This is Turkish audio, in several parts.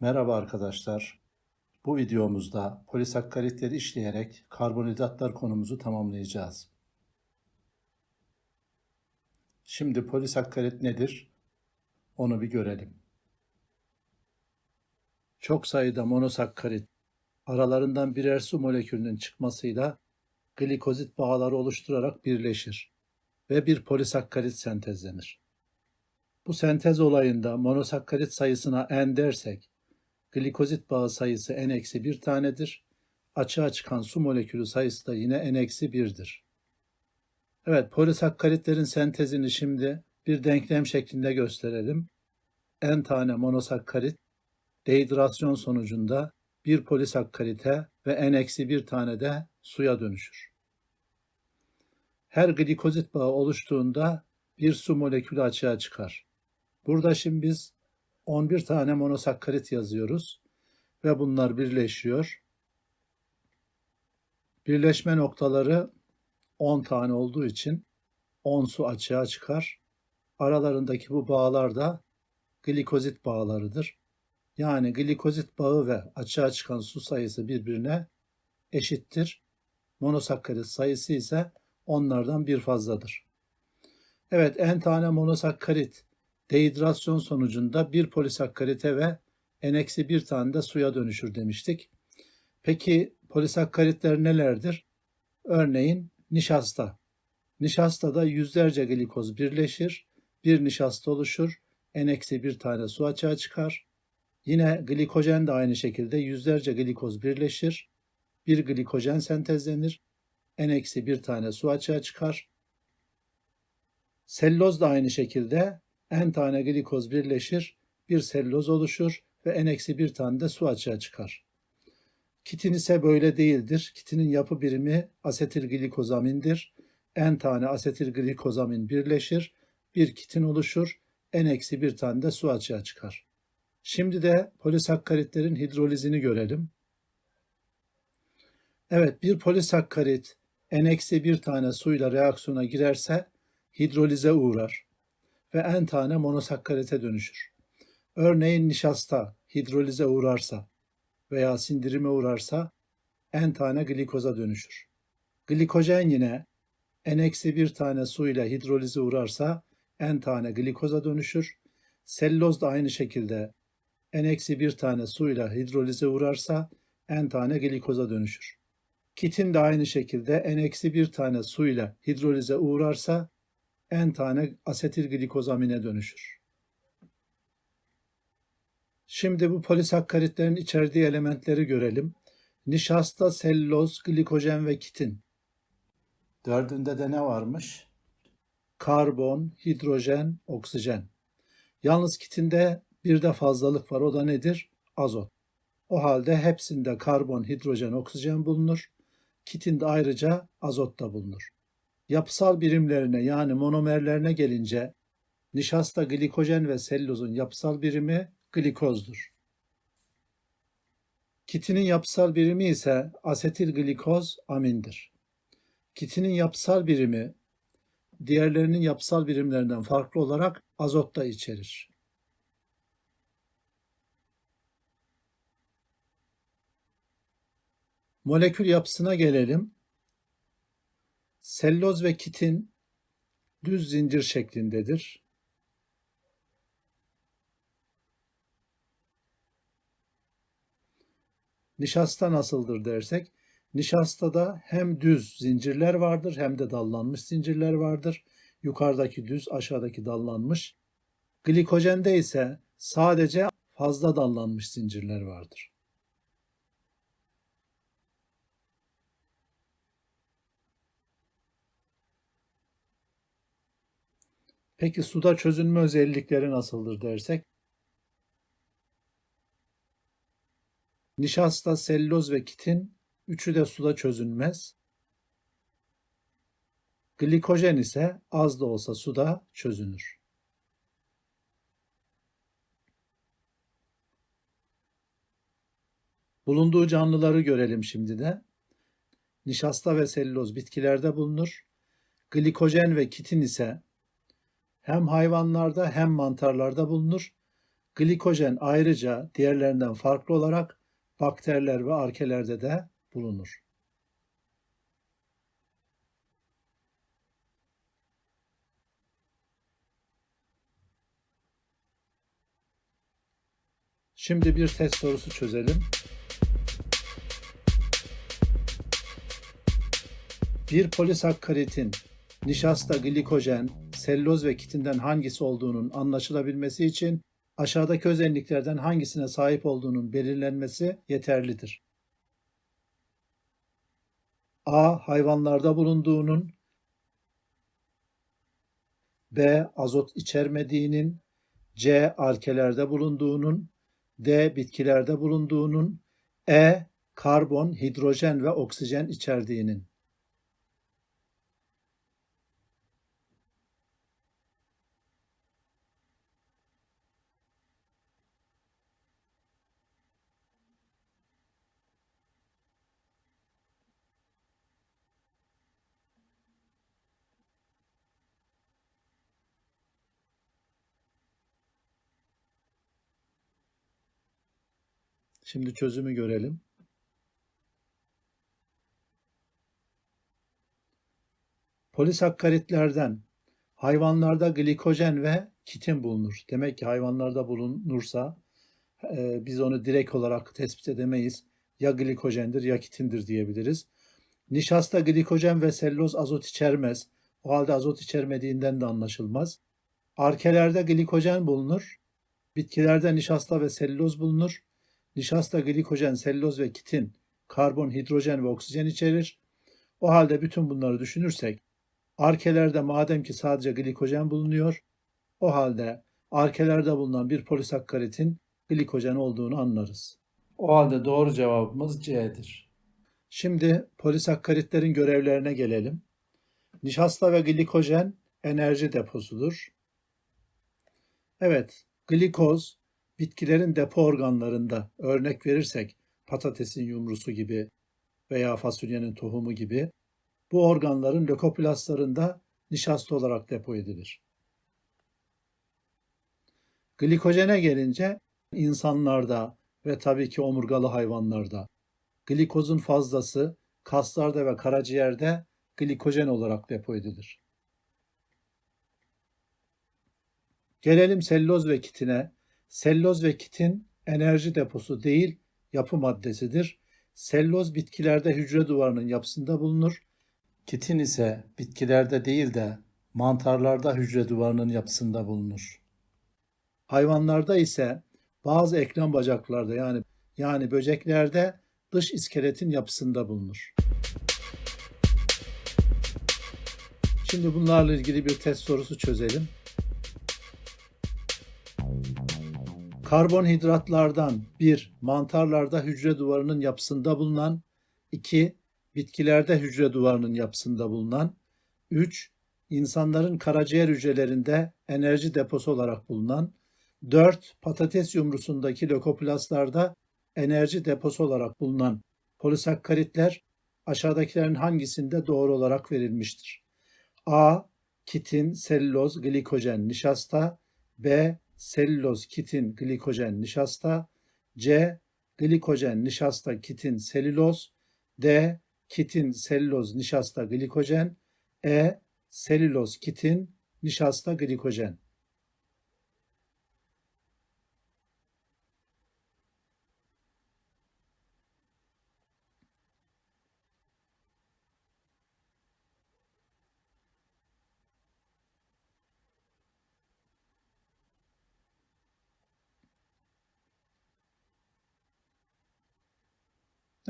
Merhaba arkadaşlar. Bu videomuzda polisakkaritleri işleyerek karbonhidratlar konumuzu tamamlayacağız. Şimdi polisakkarit nedir? Onu bir görelim. Çok sayıda monosakkarit aralarından birer su molekülünün çıkmasıyla glikozit bağları oluşturarak birleşir ve bir polisakkarit sentezlenir. Bu sentez olayında monosakkarit sayısına n dersek glikozit bağı sayısı n-1 tanedir. Açığa çıkan su molekülü sayısı da yine n-1'dir. Evet, polisakkaritlerin sentezini şimdi bir denklem şeklinde gösterelim. n tane monosakkarit dehidrasyon sonucunda bir polisakkarite ve n-1 tane de suya dönüşür. Her glikozit bağı oluştuğunda bir su molekülü açığa çıkar. Burada şimdi biz 11 tane monosakkarit yazıyoruz ve bunlar birleşiyor. Birleşme noktaları 10 tane olduğu için 10 su açığa çıkar. Aralarındaki bu bağlar da glikozit bağlarıdır. Yani glikozit bağı ve açığa çıkan su sayısı birbirine eşittir. Monosakkarit sayısı ise onlardan bir fazladır. Evet, n tane monosakkarit dehidrasyon sonucunda bir polisakkarite ve n-1 tane de suya dönüşür demiştik. Peki polisakkaritler nelerdir? Örneğin nişasta. Nişastada yüzlerce glikoz birleşir, bir nişasta oluşur, n-1 tane su açığa çıkar. Yine glikojen de aynı şekilde yüzlerce glikoz birleşir, bir glikojen sentezlenir, n-1 tane su açığa çıkar. Selloz da aynı şekilde n tane glikoz birleşir, bir selloz oluşur ve n-1 tane de su açığa çıkar. Kitin ise böyle değildir. Kitinin yapı birimi asetilglikozamindir. N tane asetilglikozamin birleşir, bir kitin oluşur, n-1 tane de su açığa çıkar. Şimdi de polisakkaritlerin hidrolizini görelim. Evet, bir polisakkarit n-1 tane suyla reaksiyona girerse hidrolize uğrar ve n tane monosakkarite dönüşür. Örneğin nişasta hidrolize uğrarsa veya sindirime uğrarsa n tane glikoza dönüşür. Glikojen yine n-1 tane su ile hidrolize uğrarsa n tane glikoza dönüşür. Selloz da aynı şekilde n-1 tane su ile hidrolize uğrarsa n tane glikoza dönüşür. Kitin de aynı şekilde n-1 tane su ile hidrolize uğrarsa n tane asetilglikozamine dönüşür. Şimdi bu polisakkaritlerin içerdiği elementleri görelim. Nişasta, selloz, glikojen ve kitin. Dördünde de ne varmış? Karbon, hidrojen, oksijen. Yalnız kitinde bir de fazlalık var. O da nedir? Azot. O halde hepsinde karbon, hidrojen, oksijen bulunur. Kitinde ayrıca azot da bulunur yapısal birimlerine yani monomerlerine gelince nişasta, glikojen ve sellozun yapısal birimi glikozdur. Kitinin yapısal birimi ise asetil glikoz amindir. Kitinin yapısal birimi diğerlerinin yapısal birimlerinden farklı olarak azot da içerir. Molekül yapısına gelelim. Selloz ve kitin düz zincir şeklindedir. Nişasta nasıldır dersek, nişastada hem düz zincirler vardır hem de dallanmış zincirler vardır. Yukarıdaki düz, aşağıdaki dallanmış. Glikojende ise sadece fazla dallanmış zincirler vardır. Peki suda çözünme özellikleri nasıldır dersek? Nişasta, selloz ve kitin üçü de suda çözünmez. Glikojen ise az da olsa suda çözünür. Bulunduğu canlıları görelim şimdi de. Nişasta ve selloz bitkilerde bulunur. Glikojen ve kitin ise hem hayvanlarda hem mantarlarda bulunur. Glikojen ayrıca diğerlerinden farklı olarak bakteriler ve arkelerde de bulunur. Şimdi bir test sorusu çözelim. Bir polisakkaritin nişasta, glikojen, selüloz ve kitinden hangisi olduğunun anlaşılabilmesi için aşağıdaki özelliklerden hangisine sahip olduğunun belirlenmesi yeterlidir. A. Hayvanlarda bulunduğunun B. Azot içermediğinin C. Alkelerde bulunduğunun D. Bitkilerde bulunduğunun E. Karbon, hidrojen ve oksijen içerdiğinin Şimdi çözümü görelim. Polisakkaritlerden hayvanlarda glikojen ve kitin bulunur. Demek ki hayvanlarda bulunursa e, biz onu direkt olarak tespit edemeyiz. Ya glikojendir ya kitindir diyebiliriz. Nişasta glikojen ve selüloz azot içermez. O halde azot içermediğinden de anlaşılmaz. Arkelerde glikojen bulunur. Bitkilerde nişasta ve selüloz bulunur. Nişasta, glikojen, selüloz ve kitin, karbon, hidrojen ve oksijen içerir. O halde bütün bunları düşünürsek, arkelerde madem ki sadece glikojen bulunuyor, o halde arkelerde bulunan bir polisakkaritin glikojen olduğunu anlarız. O halde doğru cevabımız C'dir. Şimdi polisakkaritlerin görevlerine gelelim. Nişasta ve glikojen enerji deposudur. Evet, glikoz bitkilerin depo organlarında örnek verirsek patatesin yumrusu gibi veya fasulyenin tohumu gibi bu organların lökoplastlarında nişasta olarak depo edilir. Glikojene gelince insanlarda ve tabii ki omurgalı hayvanlarda glikozun fazlası kaslarda ve karaciğerde glikojen olarak depo edilir. Gelelim selüloz ve kitine. Selloz ve kitin enerji deposu değil, yapı maddesidir. Selloz bitkilerde hücre duvarının yapısında bulunur. Kitin ise bitkilerde değil de mantarlarda hücre duvarının yapısında bulunur. Hayvanlarda ise bazı eklem bacaklarda yani yani böceklerde dış iskeletin yapısında bulunur. Şimdi bunlarla ilgili bir test sorusu çözelim. Karbonhidratlardan 1. Mantarlarda hücre duvarının yapısında bulunan 2. Bitkilerde hücre duvarının yapısında bulunan 3. insanların karaciğer hücrelerinde enerji deposu olarak bulunan 4. Patates yumrusundaki lökoplastlarda enerji deposu olarak bulunan polisakkaritler aşağıdakilerin hangisinde doğru olarak verilmiştir? A. Kitin, selüloz, glikojen, nişasta B selüloz, kitin, glikojen, nişasta. C. Glikojen, nişasta, kitin, selüloz. D. Kitin, selüloz, nişasta, glikojen. E. Selüloz, kitin, nişasta, glikojen.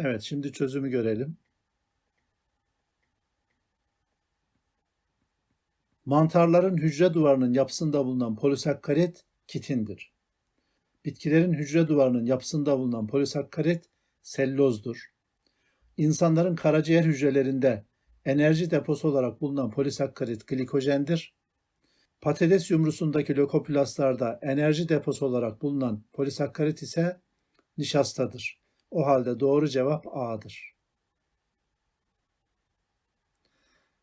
Evet, şimdi çözümü görelim. Mantarların hücre duvarının yapısında bulunan polisakkarit kitindir. Bitkilerin hücre duvarının yapısında bulunan polisakkarit sellozdur. İnsanların karaciğer hücrelerinde enerji deposu olarak bulunan polisakkarit glikojendir. Patates yumrusundaki lökoplastlarda enerji deposu olarak bulunan polisakkarit ise nişastadır. O halde doğru cevap A'dır.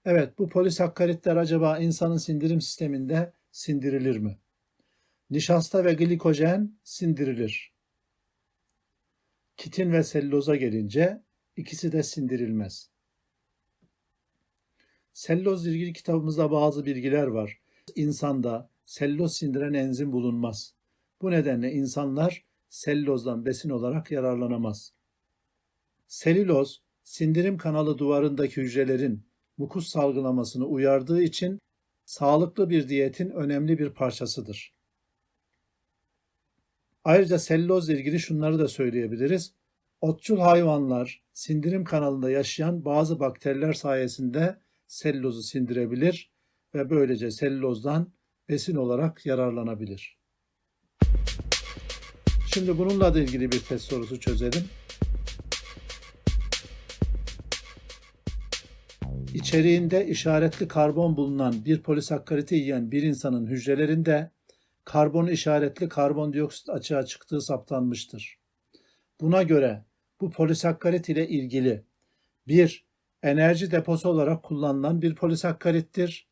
Evet, bu polisakkaritler acaba insanın sindirim sisteminde sindirilir mi? Nişasta ve glikojen sindirilir. Kitin ve selüloza gelince ikisi de sindirilmez. Selülozla ilgili kitabımızda bazı bilgiler var. İnsanda selüloz sindiren enzim bulunmaz. Bu nedenle insanlar selülozdan besin olarak yararlanamaz. Selüloz, sindirim kanalı duvarındaki hücrelerin mukus salgılamasını uyardığı için sağlıklı bir diyetin önemli bir parçasıdır. Ayrıca selülozla ilgili şunları da söyleyebiliriz. Otçul hayvanlar sindirim kanalında yaşayan bazı bakteriler sayesinde selülozu sindirebilir ve böylece selülozdan besin olarak yararlanabilir. Şimdi bununla da ilgili bir test sorusu çözelim. İçeriğinde işaretli karbon bulunan bir polisakkariti yiyen bir insanın hücrelerinde karbon işaretli karbondioksit açığa çıktığı saptanmıştır. Buna göre bu polisakkarit ile ilgili bir enerji deposu olarak kullanılan bir polisakkarittir.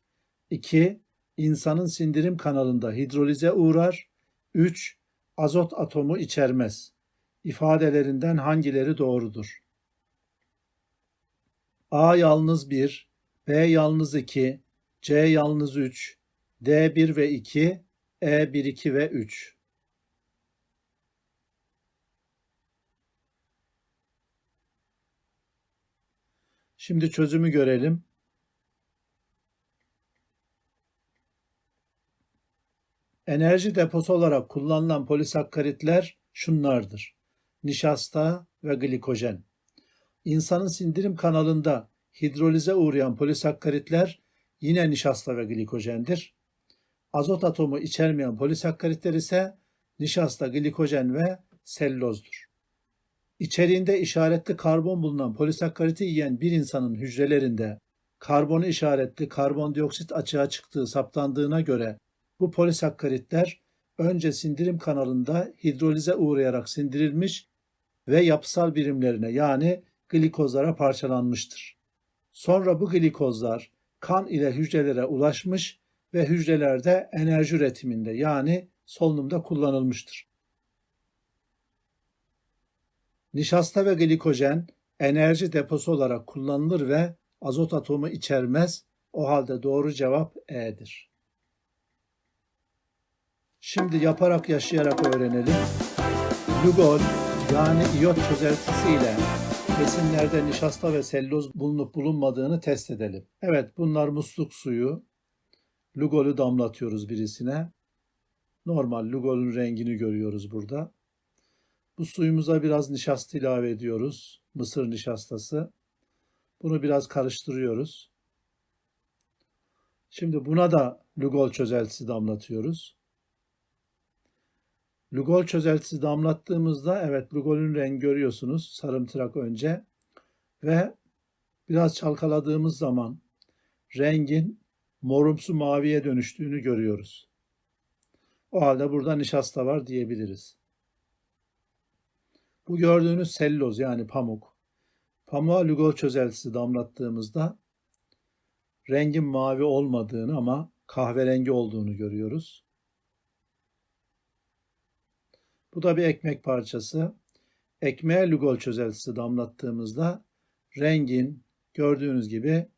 2. insanın sindirim kanalında hidrolize uğrar. 3. Azot atomu içermez. İfadelerinden hangileri doğrudur? A yalnız 1, B yalnız 2, C yalnız 3, D 1 ve 2, E 1, 2 ve 3. Şimdi çözümü görelim. Enerji deposu olarak kullanılan polisakkaritler şunlardır. Nişasta ve glikojen. İnsanın sindirim kanalında hidrolize uğrayan polisakkaritler yine nişasta ve glikojendir. Azot atomu içermeyen polisakkaritler ise nişasta, glikojen ve sellozdur. İçeriğinde işaretli karbon bulunan polisakkariti yiyen bir insanın hücrelerinde karbonu işaretli karbondioksit açığa çıktığı saptandığına göre bu polisakkaritler önce sindirim kanalında hidrolize uğrayarak sindirilmiş ve yapısal birimlerine yani glikozlara parçalanmıştır. Sonra bu glikozlar kan ile hücrelere ulaşmış ve hücrelerde enerji üretiminde yani solunumda kullanılmıştır. Nişasta ve glikojen enerji deposu olarak kullanılır ve azot atomu içermez. O halde doğru cevap E'dir. Şimdi yaparak yaşayarak öğrenelim. Lugol yani iyot çözeltisiyle besinlerde nişasta ve selüloz bulunup bulunmadığını test edelim. Evet bunlar musluk suyu. Lugol'ü damlatıyoruz birisine. Normal Lugol'ün rengini görüyoruz burada. Bu suyumuza biraz nişasta ilave ediyoruz. Mısır nişastası. Bunu biraz karıştırıyoruz. Şimdi buna da Lugol çözeltisi damlatıyoruz. Lugol çözeltisi damlattığımızda evet Lugol'ün rengi görüyorsunuz sarımtırak önce ve biraz çalkaladığımız zaman rengin morumsu maviye dönüştüğünü görüyoruz. O halde burada nişasta var diyebiliriz. Bu gördüğünüz selloz yani pamuk. Pamuğa lugol çözeltisi damlattığımızda rengin mavi olmadığını ama kahverengi olduğunu görüyoruz. Bu da bir ekmek parçası. Ekmeğe lugol çözeltisi damlattığımızda rengin gördüğünüz gibi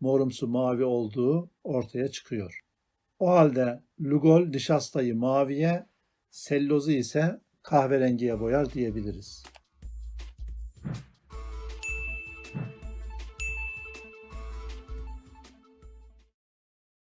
morumsu mavi olduğu ortaya çıkıyor. O halde lugol nişastayı maviye, sellozu ise kahverengiye boyar diyebiliriz.